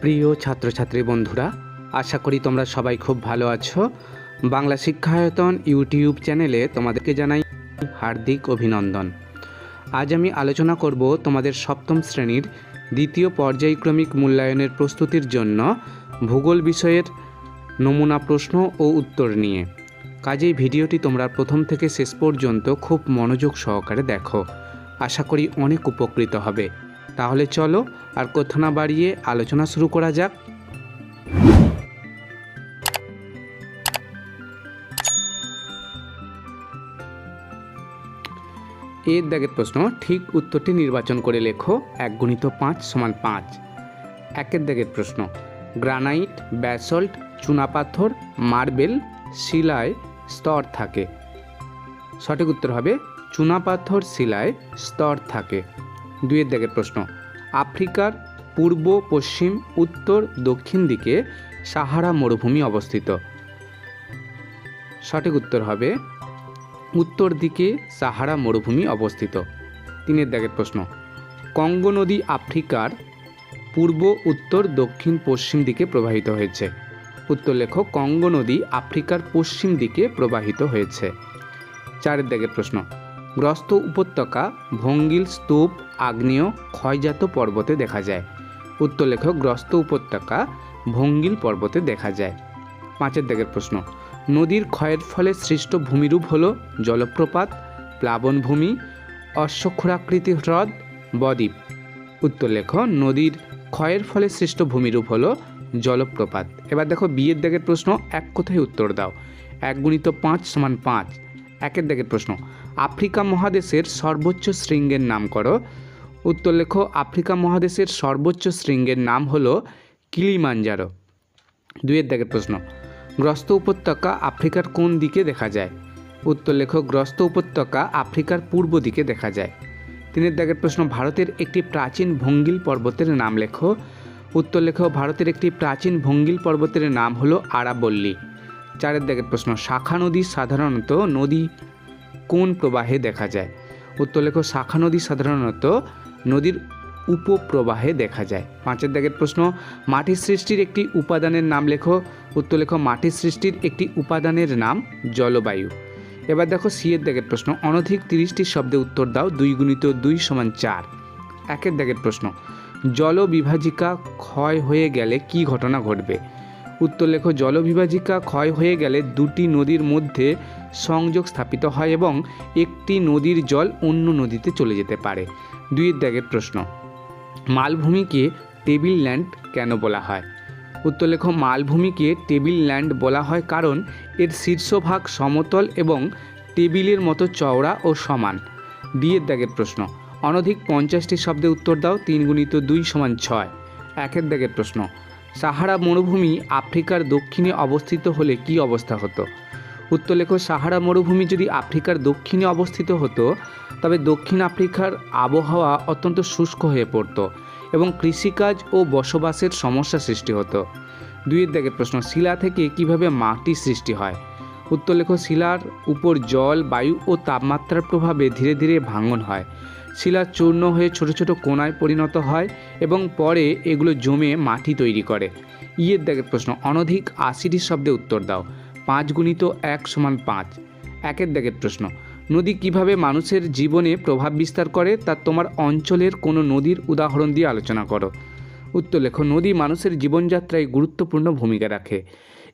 প্রিয় ছাত্রছাত্রী বন্ধুরা, আশা করি তোমরা সবাই খুব ভালো আছো। বাংলা শিক্ষায়তন ইউটিউব চ্যানেলে তোমাদেরকে জানাই হার্দিক অভিনন্দন। আজ আমি আলোচনা করব তোমাদের সপ্তম শ্রেণির দ্বিতীয় পর্যায়ক্রমিক মূল্যায়নের প্রস্তুতির জন্য ভূগোল বিষয়ের নমুনা প্রশ্ন ও উত্তর নিয়ে। কাজেই ভিডিওটি তোমরা প্রথম থেকে শেষ পর্যন্ত খুব মনোযোগ সহকারে দেখো। আশা করি অনেক উপকৃত হবে। তাহলে চলো আর কথা না বাড়িয়ে আলোচনা শুরু করা যাক। এর দাগের প্রশ্ন, ঠিক উত্তরটি নির্বাচন করে লেখো, এক গুণিত পাঁচ সমান পাঁচ। একের দাগের প্রশ্ন, গ্রানাইট, ব্যাসল্ট, চুনাপাথর, মার্বেল, শিলায় স্তর থাকে। সঠিক উত্তর হবে, চুনাপাথর, শিলায় স্তর থাকে। দুইয়ের দাগের প্রশ্ন। আফ্রিকার পূর্ব, পশ্চিম, উত্তর, দক্ষিণ দিকে সাহারা মরুভূমি অবস্থিত। সঠিক উত্তর হবে উত্তর দিকে সাহারা মরুভূমি অবস্থিত। তিনের দাগের প্রশ্ন, কঙ্গো নদী আফ্রিকার পূর্ব, উত্তর, দক্ষিণ, পশ্চিম দিকে প্রবাহিত হয়েছে। উত্তর লেখো, কঙ্গো নদী আফ্রিকার পশ্চিম দিকে প্রবাহিত হয়েছে। চারের দাগের প্রশ্ন গ্রস্ত উপত্যকা, ভঙ্গিল, স্তূপ, আগ্নেয়, ক্ষয়জাত পর্বতে দেখা যায়। উত্তর লেখ গ্রস্ত উপত্যকা, ভঙ্গিল পর্বতে দেখা যায়। পাঁচের দাগের প্রশ্ন, নদীর ক্ষয়ের ফলে সৃষ্ট ভূমিরূপ হল জলপ্রপাত প্লাবনভূমি অশ্বক্ষরাকৃতি হ্রদ, বদ্বীপ। উত্তর লেখ, নদীর ক্ষয়ের ফলে সৃষ্ট ভূমিরূপ হল জলপ্রপাত। এবার দেখো বিয়ের দাগের প্রশ্ন, এক কথায় উত্তর দাও। এক গুণিত পাঁচ সমান পাঁচ। একের দাগের প্রশ্ন, আফ্রিকা মহাদেশের সর্বোচ্চ শৃঙ্গের নাম করো। উত্তর লেখো, আফ্রিকা মহাদেশের সর্বোচ্চ শৃঙ্গের নাম হলো কিলিমাঞ্জারো। দুইয়ের দাগের প্রশ্ন, গ্রস্ত উপত্যকা আফ্রিকার কোন দিকে দেখা যায়? উত্তর লেখো, গ্রস্ত উপত্যকা আফ্রিকার পূর্ব দিকে দেখা যায়। তিনের দাগের প্রশ্ন, ভারতের একটি প্রাচীন ভঙ্গিল পর্বতের নাম লেখো। উত্তর লেখো, ভারতের একটি প্রাচীন ভঙ্গিল পর্বতের নাম হলো আরাবল্লী। চারের দাগের প্রশ্ন, শাখা নদী সাধারণত নদী কোন প্রবাহে দেখা যায়? উত্তর লেখো, শাখা নদী সাধারণত নদীর উপপ্রবাহে দেখা যায়। পাঁচের দাগের প্রশ্ন, মাটির সৃষ্টির একটি উপাদানের নাম লেখো। উত্তর লেখো, মাটির সৃষ্টির একটি উপাদানের নাম জলবায়ু। এবার দেখো সিয়ের দাগের প্রশ্ন, অনধিক তিরিশটি শব্দে উত্তর দাও, দুই গুণিত দুই সমান চার। একের দাগের প্রশ্ন জল বিভাজিকা ক্ষয় হয়ে গেলে কি ঘটনা ঘটবে? উত্তর লেখো জলবিভাজিকা ক্ষয় হয়ে গেলে দুটি নদীর মধ্যে সংযোগ স্থাপিত হয় এবং একটি নদীর জল অন্য নদীতে চলে যেতে পারে। দুইয়ের দাগের প্রশ্ন, মালভূমিকে টেবিল ল্যান্ড কেন বলা হয়? উত্তরলেখ, মালভূমিকে টেবিল ল্যান্ড বলা হয় কারণ এর শীর্ষভাগ সমতল এবং টেবিলের মতো চওড়া ও সমান। ডিয়ের দাগের প্রশ্ন, অনধিক পঞ্চাশটি শব্দে উত্তর দাও তিন গুণিত দুই সমান ছয়। একের দাগের প্রশ্ন সাহারা মরুভূমি আফ্রিকার দক্ষিণে অবস্থিত হলে কি অবস্থা হতো? উত্তর লেখো, সাহারা মরুভূমি যদি আফ্রিকার দক্ষিণে অবস্থিত হতো, তবে দক্ষিণ আফ্রিকার আবহাওয়া অত্যন্ত শুষ্ক হয়ে পড়তো এবং কৃষিকাজ ও বসবাসের সমস্যা সৃষ্টি হতো। দুইয়ের দাগের প্রশ্ন, শিলা থেকে কীভাবে মাটি সৃষ্টি হয়? উত্তর লেখো, শিলার উপর জল, বায়ু ও তাপমাত্রার প্রভাবে ধীরে ধীরে ভাঙন হয়। শিলা চূর্ণ হয়ে ছোট ছোট কোনায় পরিণত হয় এবং পরে এগুলো জমে মাটি তৈরি করে। ইয়ের দাগের প্রশ্ন, অনধিক আশিটি শব্দে উত্তর দাও। পাঁচ গুণিত এক সমান পাঁচ। একের দাগের প্রশ্ন, নদী কীভাবে মানুষের জীবনে প্রভাব বিস্তার করে তা তোমার অঞ্চলের কোনো নদীর উদাহরণ দিয়ে আলোচনা করো। উত্তর লেখো, নদী মানুষের জীবনযাত্রায় গুরুত্বপূর্ণ ভূমিকা রাখে।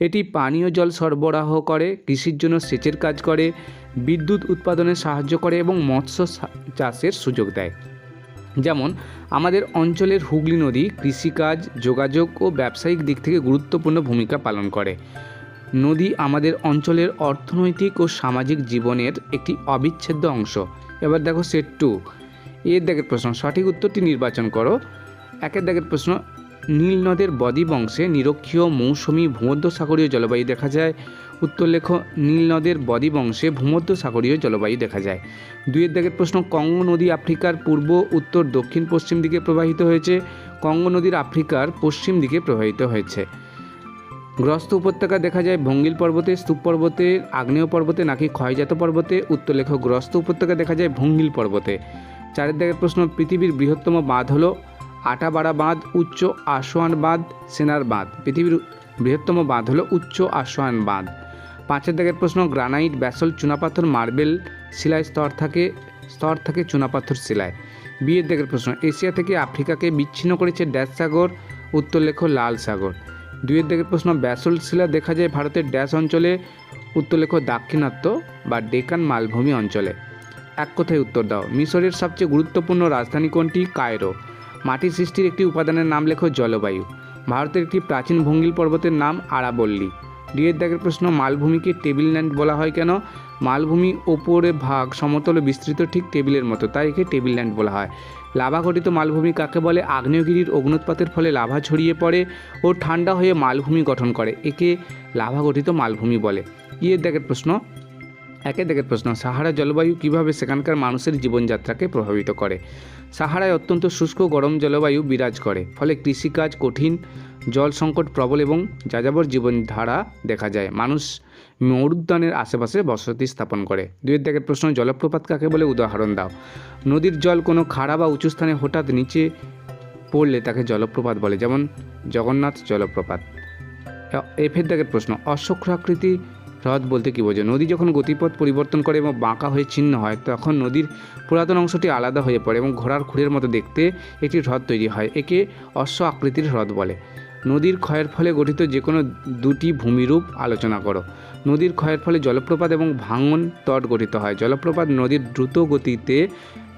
এটি পানীয় জল সরবরাহ করে, কৃষির জন্য সেচের কাজ করে, বিদ্যুৎ উৎপাদনে সাহায্য করে এবং মৎস্য চাষের সুযোগ দেয়। যেমন, আমাদের অঞ্চলের হুগলি নদী কৃষিকাজ, যোগাযোগ ও ব্যবসায়িক দিক থেকে গুরুত্বপূর্ণ ভূমিকা পালন করে। নদী আমাদের অঞ্চলের অর্থনৈতিক ও সামাজিক জীবনের একটি অবিচ্ছেদ্য অংশ। এবার দেখো সেট টু এর দাগের প্রশ্ন, সঠিক উত্তরটি নির্বাচন করো। একের দাগের প্রশ্ন নীল নদের বদ্বীপ অংশে নিরক্ষীয় মৌসুমী ভূমধ্যসাগরীয় জলবায়ু দেখা যায়। উত্তর লেখ, নীল নদের বদ্বীপ অংশে ভূমধ্যসাগরীয় জলবায়ু দেখা যায়। দুইয়ের দাগের প্রশ্ন, কঙ্গো নদী আফ্রিকার পূর্ব, উত্তর, দক্ষিণ, পশ্চিম দিকে প্রবাহিত হয়েছে। কঙ্গো নদীর আফ্রিকার পশ্চিম দিকে প্রবাহিত হয়েছে। গ্রস্ত উপত্যকা দেখা যায় ভঙ্গিল পর্বতে, স্তূপ পর্বতে, আগ্নেয় পর্বতে নাকি ক্ষয়জাত পর্বতে। উত্তর লেখ, গ্রস্ত উপত্যকা দেখা যায় ভঙ্গিল পর্বতে। চারের দাগের প্রশ্ন, পৃথিবীর বৃহত্তম বাঁধ হলো আটাবাড়া বাঁধ উচ্চ আসোয়ান বাঁধ সেনার বাঁধ পৃথিবীর বৃহত্তম বাঁধ হলো উচ্চ আসোয়ান বাঁধ পাঁচের দাগের প্রশ্ন, গ্রানাইট, ব্যাসল, চুনাপাথর, মার্বেল শিলায় স্তর থাকে স্তর থাকে চুনাপাথর শিলায়। বিয়ের দাগের প্রশ্ন, এশিয়া থেকে আফ্রিকাকে বিচ্ছিন্ন করেছে ড্যাশ সাগর, উত্তর লেখ লাল সাগর। দুইয়ের দিকের প্রশ্ন, ব্যাসল শিলা দেখা যায় ভারতের ড্যাশ অঞ্চলে, উত্তর লেখ দাক্ষিণাত্য বা ডেকান মালভূমি অঞ্চলে। এক কথায় উত্তর দাও, মিশরের সবচেয়ে গুরুত্বপূর্ণ রাজধানী কোনটি? কায়রো। মাটি সৃষ্টির একটি উপাদানের নাম লেখো জলবায়ু। ভারতের একটি প্রাচীন ভঙ্গিল পর্বতের নাম আরাবল্লী। ডিয়ের দাগের প্রশ্ন, মালভূমিকে টেবিল ল্যান্ড বলা হয় কেন? মালভূমি ওপরে ভাগ, সমতলে বিস্তৃত ঠিক টেবিলের মতো, তাই একে টেবিল ল্যান্ড বলা হয়। লাভা গঠিত মালভূমি কাকে বলে? আগ্নেয়গিরির অগ্নুৎপাতের ফলে লাভা ছড়িয়ে পড়ে ও ঠান্ডা হয়ে মালভূমি গঠন করে, একে লাভা গঠিত মালভূমি বলে। ইয়ের দাগের প্রশ্ন একের দাগের প্রশ্ন, সাহারা জলবায়ু কীভাবে সেখানকার মানুষের জীবনযাত্রাকে প্রভাবিত করে? সাহারায় অত্যন্ত শুষ্ক গরম জলবায়ু বিরাজ করে, ফলে কৃষিকাজ কঠিন, জল সংকট প্রবল এবং যাযাবর জীবনধারা দেখা যায়। মানুষ মরুদ্যানের আশেপাশে বসতি স্থাপন করে। দুয়ের দাগের প্রশ্ন, জলপ্রপাত কাকে বলে? উদাহরণ দাও। নদীর জল কোনো খাড়া বা উঁচু স্থানে হঠাৎ নিচে পড়লে তাকে জলপ্রপাত বলে, যেমন জগন্নাথ জলপ্রপাত। এফের দাগের প্রশ্ন অশ্বক্ষাকৃতি হ্রদ বলতে কী বোঝো নদী যখন গতিপথ পরিবর্তন করে এবং বাঁকা হয়ে ছিন্ন হয়, তখন নদীর পুরাতন অংশটি আলাদা হয়ে পড়ে এবং ঘোড়ার খুঁড়ের মতো দেখতে একটি হ্রদ তৈরি হয়, একে অশ্ব আকৃতির হ্রদ বলে। নদীর ক্ষয়ের ফলে গঠিত যে কোনো দুটি ভূমিরূপ আলোচনা করো। নদীর ক্ষয়ের ফলে জলপ্রপাত এবং ভাঙন তট গঠিত হয়। জলপ্রপাত নদীর দ্রুত গতিতে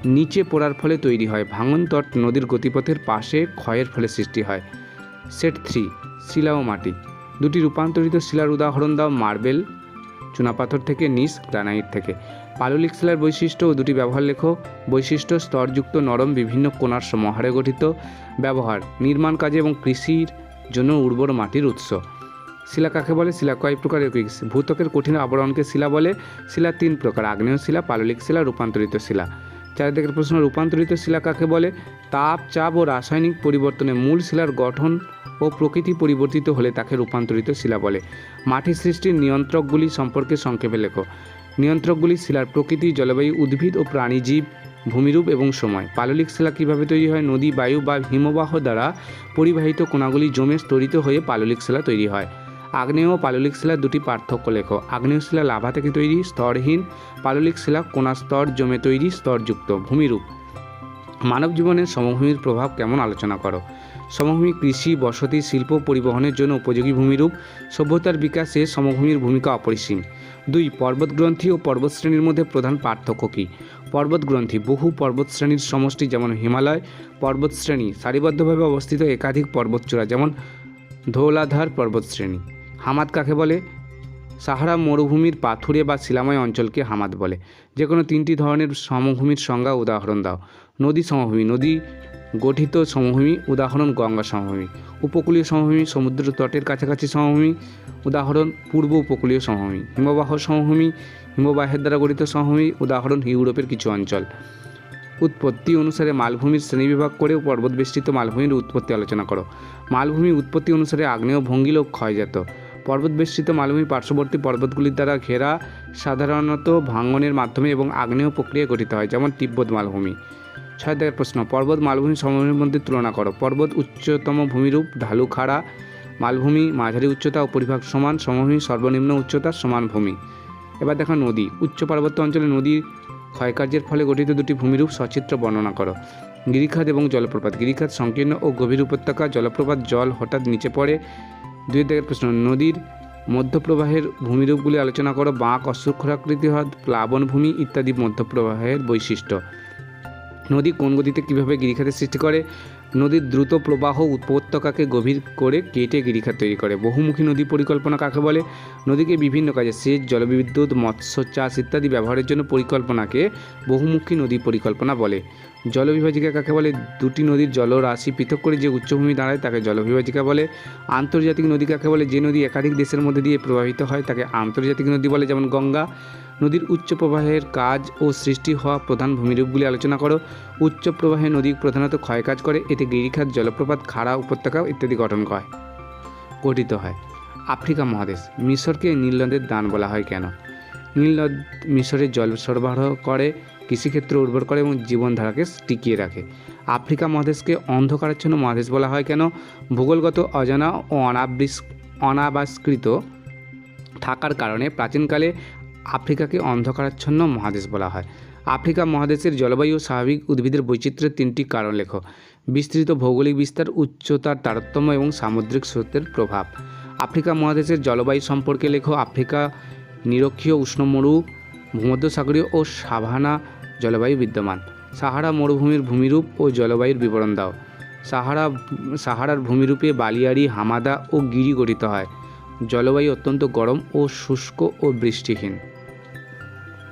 নিচে পড়ার ফলে তৈরি হয়। ভাঙন তট নদীর গতিপথের পাশে ক্ষয়ের ফলে সৃষ্টি হয়। সেট থ্রি, শিলা ও মাটি। দুটি রূপান্তরিত শিলার উদাহরণ দাও মার্বেল, চুনাপাথর থেকে নিস, গ্রানাইট থেকে। পাললিক শিলার বৈশিষ্ট্য ও দুটি ব্যবহার লেখো। বৈশিষ্ট্য, স্তরযুক্ত নরম বিভিন্ন কোণার সমাহারে গঠিত। ব্যবহার, নির্মাণ কাজে এবং কৃষির জন্য উর্বর মাটির উৎস। শিলা কাকে বলে? শিলা কয় প্রকার ভূতকের কঠিন আবরণকে শিলা বলে। শিলা তিন প্রকার, আগ্নেয় শিলা, পাললিক শিলা, রূপান্তরিত শিলা। চারিদিকের প্রশ্ন, রূপান্তরিত শিলা কাকে বলে? তাপ, চাপ ও রাসায়নিক পরিবর্তনে মূল শিলার গঠন ও প্রকৃতি পরিবর্তিত হলে তাকে রূপান্তরিত শিলা বলে। মাটি সৃষ্টির নিয়ন্ত্রকগুলি সম্পর্কে সংক্ষেপে লেখো। নিয়ন্ত্রকগুলি শিলার প্রকৃতি, জলবায়ু, উদ্ভিদ ও প্রাণীজীব, ভূমিরূপ এবং সময়। পাললিক শিলা কীভাবে তৈরি হয়? নদী, বায়ু বা হিমবাহ দ্বারা পরিবাহিত কোণাগুলি জমে স্তরিত হয়ে পাললিক শিলা তৈরি হয়। আগ্নেয় ও পাললিক শিলা দুটি পার্থক্য লেখো। আগ্নেয় শিলা লাভা থেকে তৈরি, স্তরহীন। পাললিক শিলা কোণা স্তর জমে তৈরি, স্তরযুক্ত, ভূমিরূপ। মানব জীবনের সমভূমির প্রভাব কেমন আলোচনা করো? সমভূমি কৃষি, বসতি, শিল্প পরিবহনের জন্য উপযোগী ভূমিরূপ, সভ্যতার বিকাশে সমভূমির ভূমিকা অপরিসীম। দুই, পর্বতগ্রন্থি ও পর্বতশ্রেণীর মধ্যে প্রধান পার্থক্য কী? পর্বতগ্রন্থি, বহু পর্বতশ্রেণীর সমষ্টি যেমন হিমালয়, পর্বতশ্রেণী সারিবদ্ধভাবে অবস্থিত একাধিক পর্বতচূড়া যেমন ধৌলাধার পর্বতশ্রেণী। হামাদ কাকে বলে? সাহারা মরুভূমির পাথুরে বা শিলাময় অঞ্চলকে হামাদ বলে। যে কোনো তিনটি ধরনের সমভূমির সংজ্ঞা উদাহরণ দাও। নদী সমভূমি, নদী গঠিত সমভূমি, উদাহরণ গঙ্গা সমভূমি। উপকূলীয় সমভূমি, সমুদ্র তটের কাছাকাছি সমভূমি, উদাহরণ পূর্ব উপকূলীয় সমভূমি। হিমবাহ সমভূমি, হিমবাহের দ্বারা গঠিত সমভূমি, উদাহরণ ইউরোপের কিছু অঞ্চল। উৎপত্তি অনুসারে মালভূমির শ্রেণীবিভাগ করেও পর্বতবেষ্টিত মালভূমির উৎপত্তি আলোচনা করো। মালভূমি উৎপত্তি অনুসারে আগ্নেয়, ভঙ্গিল ক্ষয়জাত। পর্বতবেষ্টিত মালভূমি পার্শ্ববর্তী পর্বতগুলির দ্বারা ঘেরা, সাধারণত ভাঙ্গনের মাধ্যমে এবং আগ্নেয় প্রক্রিয়া গঠিত হয়, যেমন তিব্বত মালভূমি। ছয় দাগের প্রশ্ন। পর্বত মালভূমি সমভূমির মধ্যে তুলনা করো। পর্বত উচ্চতম ভূমিরূপ ঢালু খাড়া মালভূমি মাঝারি উচ্চতা ও পরিভাগ সমান। সমভূমি সর্বনিম্ন উচ্চতা সমান ভূমি। এবার দেখো নদী। উচ্চ পার্বত্য অঞ্চলে নদীর ক্ষয়কার্যের ফলে গঠিত দুটি ভূমিরূপ সচিত্র বর্ণনা করো। গিরিখাত এবং জলপ্রপাত। গিরিখাত সংকীর্ণ ও গভীর উপত্যকা। জলপ্রপাত জল হঠাৎ নিচে পড়ে। দুই দাগের প্রশ্ন। নদীর মধ্যপ্রবাহের ভূমিরূপগুলি আলোচনা করো। বাঁক অশ্বক্ষরাকৃতি হ্রদ, প্লাবনভূমি ইত্যাদি মধ্যপ্রবাহের বৈশিষ্ট্য। নদী কোন গতিতে কীভাবে গিরিখাতের সৃষ্টি করে? নদীর দ্রুত প্রবাহ উপত্যকাকে গভীর করে কেটে গিরিখাত তৈরি করে। বহুমুখী নদী পরিকল্পনা কাকে বলে? নদীকে বিভিন্ন কাজে সেচ, জলবিদ্যুৎ, মৎস্য চাষ ইত্যাদি ব্যবহারের জন্য পরিকল্পনাকে বহুমুখী নদী পরিকল্পনা বলে। জলবিভাজিকা কাকে বলে? দুটি নদীর জলরাশি পৃথক করে যে উচ্চভূমি দাঁড়ায় তাকে জলবিভাজিকা বলে। আন্তর্জাতিক নদী কাকে বলে? যে নদী একাধিক দেশের মধ্যে দিয়ে প্রবাহিত হয় তাকে আন্তর্জাতিক নদী বলে, যেমন গঙ্গা। নদীর উচ্চ প্রবাহের কাজ ও সৃষ্টি হওয়া প্রধান ভূমিরূপগুলি আলোচনা করো। উচ্চ প্রবাহে নদী প্রধানত ক্ষয়কাজ করে, এতে গিরিখাত, জলপ্রপাত, খাড়া উপত্যকা ইত্যাদি গঠন হয়। গঠিত হয়। আফ্রিকা মহাদেশ, মিশরকে নীল নদের দান বলা হয় কেন? নীল নদ মিশরে জল সরবরাহ করে কৃষিক্ষেত্র উর্বর করে এবং জীবনধারাকে টিকিয়ে রাখে। আফ্রিকা মহাদেশকে অন্ধকারাচ্ছন্ন মহাদেশ বলা হয় কেন? ভূগোলগত, অজানা ও অনাবৃস অনাবাসকৃত থাকার কারণে প্রাচীনকালে আফ্রিকাকে অন্ধকারাচ্ছন্ন মহাদেশ বলা হয়। আফ্রিকা মহাদেশের জলবায়ু ও স্বাভাবিক উদ্ভিদের বৈচিত্র্যের তিনটি কারণ লেখ বিস্তৃত ভৌগোলিক বিস্তার, উচ্চতার তারতম্য এবং সামুদ্রিক স্রোতের প্রভাব। আফ্রিকা মহাদেশের জলবায়ু সম্পর্কে লেখ, আফ্রিকা নিরক্ষীয় উষ্ণমরু, ভূমধ্যসাগরীয় ও সাভানা জলবায়ু বিদ্যমান। সাহারা মরুভূমির ভূমিরূপ ও জলবায়ুর বিবরণ দাও। সাহারা, সাহারার ভূমিরূপে বালিয়াড়ি, হামাদা ও গিরি গঠিত হয়। জলবায়ু অত্যন্ত গরম ও শুষ্ক ও বৃষ্টিহীন।